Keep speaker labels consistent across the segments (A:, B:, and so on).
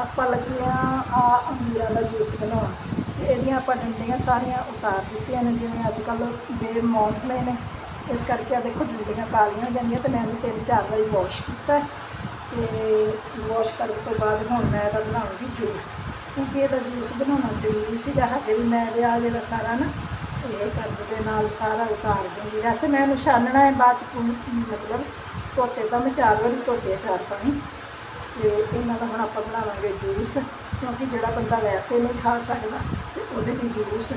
A: ਆਪਾਂ ਲੱਗੀਆਂ ਆ ਅੰਗੂਰਾਂ ਦਾ ਜੂਸ ਬਣਾਉਣ। ਇਹਦੀਆਂ ਆਪਾਂ ਡੰਡੀਆਂ ਸਾਰੀਆਂ ਉਤਾਰ ਦਿੱਤੀਆਂ ਨੇ, ਜਿਵੇਂ ਅੱਜ ਕੱਲ ਬੇਮੌਸਮੇ ਨੇ। ਇਸ ਕਰਕੇ ਆ ਦੇਖੋ ਡੰਡੀਆਂ ਕਾਲੀਆਂ ਹੋ ਜਾਂਦੀਆਂ ਤੇ ਮੈਂ ਇਹਨੂੰ ਤਿੰਨ ਚਾਰ ਵਾਰੀ ਵਾਸ਼ ਕੀਤਾ। ਹੈ। ਤੇ ਵਾਸ਼ ਕਰਨ ਤੋਂ ਬਾਅਦ ਹੁਣ ਮੈਂ ਇਹਦਾ ਬਣਾਉਂਗੀ ਜੂਸ। ਕਿਉਂਕਿ ਇਹਦਾ ਜੂਸ ਬਣਾਉਣਾ ਜ਼ਰੂਰੀ ਸੀਗਾ, ਹਜੇ ਵੀ ਮੈਂ ਇਹਦੇ ਆ ਜਿਹੜਾ ਸਾਰਾ ਨਾ ਇਹ ਕਰਦ ਦੇ ਨਾਲ ਸਾਰਾ ਉਤਾਰ ਦੂੰਗੀ ਵੈਸੇ ਮੈਂ ਇਹਨੂੰ ਛਾਨਣਾ ਹੈ ਬਾਅਦ ਚ ਪੂਰੀ ਮਤਲਬ ਧੋਤੇ ਤਾਂ ਮੈਂ ਚਾਰ ਵਾਰੀ ਧੋਤੇ ਚਾਰ ਪਾਣੀ। ਤੇ ਇਹਨਾਂ ਦਾ ਹੁਣ ਆਪਾਂ ਬਣਾਵਾਂਗੇ ਜੂਸ, ਕਿਉਂਕਿ ਜਿਹੜਾ ਬੰਦਾ ਵੈਸੇ ਨਹੀਂ ਖਾ ਸਕਦਾ, ਤੇ ਉਹਦੇ ਲਈ ਜੂਸ।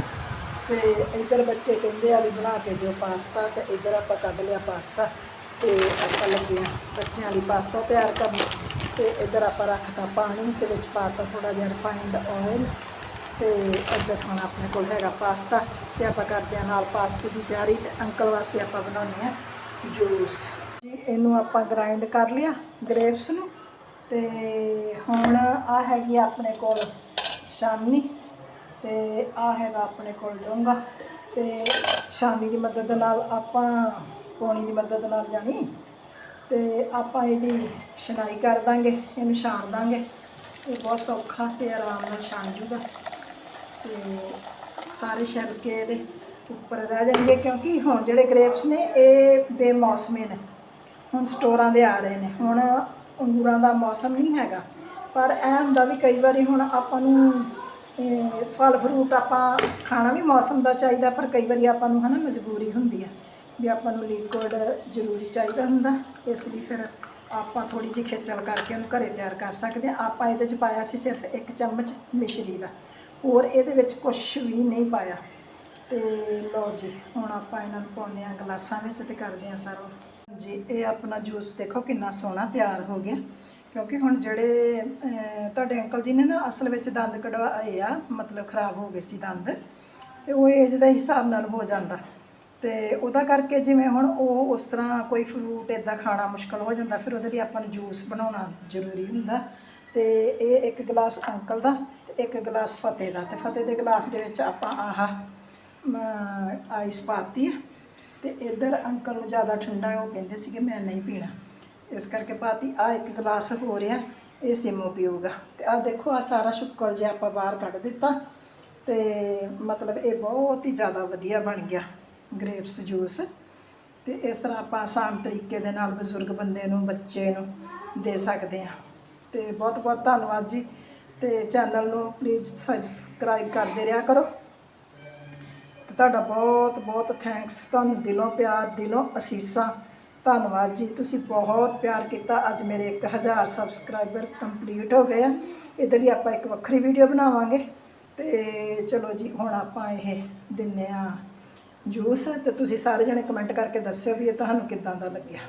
A: ਤੇ ਇੱਧਰ ਬੱਚੇ ਕਹਿੰਦੇ ਆ ਵੀ ਬਣਾ ਕੇ ਦਿਓ ਪਾਸਤਾ, ਤੇ ਇੱਧਰ ਆਪਾਂ ਕੱਢ ਲਿਆ ਪਾਸਤਾ, ਤੇ ਆਪਾਂ ਲੱਗੇ ਆ ਬੱਚਿਆਂ ਲਈ ਪਾਸਤਾ ਤਿਆਰ ਕਰਨ। ਤੇ ਇੱਧਰ ਆਪਾਂ ਰੱਖਤਾ ਪਾਣੀ, ਤੇ ਵਿੱਚ ਪਾਤਾ ਥੋੜਾ ਜਿਹਾ ਰਿਫਾਈਨਡ ਆਇਲ ਤੇ ਇੱਧਰ ਹੁਣ ਆਪਣੇ ਕੋਲ ਹੈਗਾ ਪਾਸਤਾ, ਤੇ ਆਪਾਂ ਕਰਦੇ ਆ ਨਾਲ ਪਾਸਤੇ ਦੀ ਤਿਆਰੀ, ਤੇ ਅੰਕਲ ਵਾਸਤੇ ਆਪਾਂ ਬਣਾਉਣੇ ਆ ਜੂਸ। ਜੀ, ਇਹਨੂੰ ਆਪਾਂ ਗ੍ਰਾਈਂਡ ਕਰ ਲਿਆ ਗ੍ਰੇਪਸ ਨੂੰ। ਤੇ ਹੁਣ ਆ ਹੈਗੀ ਆਪਣੇ ਕੋਲ ਸ਼ਾਮੀ ਤੇ ਆ ਹੈਗਾ ਆਪਣੇ ਕੋਲ ਡੋਂਗਾ ਤੇ ਸ਼ਾਮੀ ਦੀ ਮਦਦ ਨਾਲ ਆਪਾਂ ਪੌਣੀ ਦੀ ਮਦਦ ਨਾਲ ਜਾਣੀ ਤੇ ਆਪਾਂ ਇਹਦੀ ਛਣਾਈ ਕਰ ਦਾਂਗੇ, ਇਹਨੂੰ ਛਾਣ ਦਾਂਗੇ। ਇਹ ਬਹੁਤ ਸੌਖਾ ਤੇ ਆਰਾਮ ਨਾਲ ਛਾਣ ਜੂਗਾ ਤੇ ਸਾਰੇ ਛਿਲਕੇ ਇਹਦੇ ਉੱਪਰ ਰਹਿ ਜਾਣਗੇ ਕਿਉਂਕਿ ਹੁਣ ਜਿਹੜੇ ਗ੍ਰੇਪਸ ਨੇ, ਇਹ ਬੇਮੌਸਮੇ ਨੇ। ਹੁਣ ਸਟੋਰਾਂ ਦੇ ਆ ਰਹੇ ਨੇ। ਹੁਣ ਅੰਗੂਰਾਂ ਦਾ ਮੌਸਮ ਨਹੀਂ ਹੈਗਾ। ਪਰ ਇਹ ਹੁੰਦਾ ਵੀ ਕਈ ਵਾਰੀ ਹੁਣ ਆਪਾਂ ਨੂੰ ਇਹ, ਫਲ ਫਰੂਟ ਆਪਾਂ ਖਾਣਾ ਵੀ ਮੌਸਮ ਦਾ ਚਾਹੀਦਾ ਪਰ ਕਈ ਵਾਰੀ ਆਪਾਂ ਨੂੰ ਹਨਾ ਮਜਬੂਰੀ ਹੁੰਦੀ ਆ ਵੀ ਆਪਾਂ ਨੂੰ ਲਿਕੁਇਡ ਜ਼ਰੂਰੀ ਚਾਹੀਦਾ ਹੁੰਦਾ। ਇਸ ਲਈ ਫਿਰ ਆਪਾਂ ਥੋੜੀ ਜਿਹੀ ਖੇਚਲ ਕਰਕੇ ਉਹਨੂੰ ਘਰੇ ਤਿਆਰ ਕਰ ਸਕਦੇ ਆ ਆਪਾਂ ਇਹਦੇ 'ਚ ਪਾਇਆ ਸੀ ਸਿਰਫ ਇੱਕ ਚਮਚ ਮਿਸ਼ਰੀ ਦਾ। ਹੋਰ ਇਹਦੇ ਵਿੱਚ ਕੁਝ ਵੀ ਨਹੀਂ ਪਾਇਆ। ਤੇ ਲਓ ਜੀ ਹੁਣ ਆਪਾਂ ਇਹਨਾਂ ਨੂੰ ਪਾਉਂਦੇ ਆ ਗਲਾਸਾਂ ਵਿੱਚ ਤੇ ਕਰਦੇ ਆ ਸਰਵ। ਜੀ, ਇਹ ਆਪਣਾ ਜੂਸ ਦੇਖੋ ਕਿੰਨਾ ਸੋਹਣਾ ਤਿਆਰ ਹੋ ਗਿਆ। ਕਿਉਂਕਿ ਹੁਣ ਜਿਹੜੇ ਤੁਹਾਡੇ ਅੰਕਲ ਜੀ ਨੇ ਨਾ ਅਸਲ ਵਿੱਚ ਦੰਦ ਕਢਵਾਏ ਆ, ਮਤਲਬ ਖਰਾਬ ਹੋ ਗਏ ਸੀ ਦੰਦ। ਤੇ ਉਹ ਏਜ ਦੇ ਹਿਸਾਬ ਨਾਲ ਹੋ ਜਾਂਦਾ। ਤੇ ਉਹਦਾ ਕਰਕੇ ਜਿਵੇਂ ਹੁਣ ਉਹ ਉਸ ਤਰ੍ਹਾਂ ਕੋਈ ਫਰੂਟ ਇਦਾਂ ਖਾਣਾ ਮੁਸ਼ਕਲ ਹੋ ਜਾਂਦਾ, ਫਿਰ ਉਹਦੇ ਲਈ ਆਪਾਂ ਨੂੰ ਜੂਸ ਬਣਾਉਣਾ ਜ਼ਰੂਰੀ ਹੁੰਦਾ। ਤੇ ਇਹ ਇੱਕ ਗਲਾਸ ਅੰਕਲ ਦਾ ਤੇ ਇੱਕ ਗਲਾਸ ਫਤਿਹ ਦਾ। ਤੇ ਫਤਿਹ ਦੇ ਗਲਾਸ ਦੇ ਵਿੱਚ ਆਪਾਂ ਆਹ ਆਈਸ ਪਾਤੀ ਹੈ ਤੇ ਇੱਧਰ ਅੰਕਲ ਨੂੰ ਜ਼ਿਆਦਾ ਠੰਡਾ ਉਹ ਕਹਿੰਦੇ ਸੀਗੇ, ਮੈਂ ਨਹੀਂ ਪੀਣਾ। ਇਸ ਕਰਕੇ ਪਾਤੀ ਆ ਇੱਕ ਗਲਾਸ ਹੋ ਰਿਹਾ, ਇਹ ਸਿਮੋ ਪੀਊਗਾ। ਤੇ ਆ ਦੇਖੋ ਆ ਸਾਰਾ ਸ਼ੁੱਕਲ ਜਿਹਾ ਆਪਾਂ ਬਾਹਰ ਕੱਢ ਦਿੱਤਾ। ਤੇ ਮਤਲਬ ਇਹ ਬਹੁਤ ਹੀ ਜ਼ਿਆਦਾ ਵਧੀਆ ਬਣ ਗਿਆ, ਗ੍ਰੇਪਸ ਜੂਸ। ਤੇ ਇਸ ਤਰ੍ਹਾਂ ਆਪਾਂ ਆਸਾਨ ਤਰੀਕੇ ਦੇ ਨਾਲ ਬਜ਼ੁਰਗ ਬੰਦੇ ਨੂੰ, ਬੱਚੇ ਨੂੰ ਦੇ ਸਕਦੇ ਹਾਂ। ਤੇ ਬਹੁਤ ਬਹੁਤ ਧੰਨਵਾਦ ਜੀ। ਤੇ ਚੈਨਲ ਨੂੰ ਪਲੀਜ਼ ਸਬਸਕ੍ਰਾਈਬ ਕਰਦੇ ਰਿਹਾ ਕਰੋ। ਤੇ ਤੁਹਾਡਾ ਬਹੁਤ ਬਹੁਤ ਥੈਂਕਸ ਤੁਹਾਨੂੰ ਦਿਲੋਂ ਪਿਆਰ, ਦਿਲੋਂ ਅਸੀਸਾਂ। ਧੰਨਵਾਦ ਜੀ, ਤੁਸੀਂ ਬਹੁਤ ਪਿਆਰ ਕੀਤਾ। ਅੱਜ ਮੇਰੇ 1000 ਸਬਸਕ੍ਰਾਈਬਰ ਕੰਪਲੀਟ ਹੋ ਗਏ ਆ। ਇਹਦੇ ਲਈ ਆਪਾਂ ਇੱਕ ਵੱਖਰੀ ਵੀਡੀਓ ਬਣਾਵਾਂਗੇ। ਤੇ ਚਲੋ ਜੀ, ਹੁਣ ਆਪਾਂ ਇਹ ਦਿੰਨੇ ਆ ਜੂਸ। ਤੇ ਤੁਸੀਂ ਸਾਰੇ ਜਣੇ ਕਮੈਂਟ ਕਰਕੇ ਦੱਸਿਓ ਵੀ ਇਹ ਤੁਹਾਨੂੰ ਕਿੱਦਾਂ ਦਾ ਲੱਗਿਆ।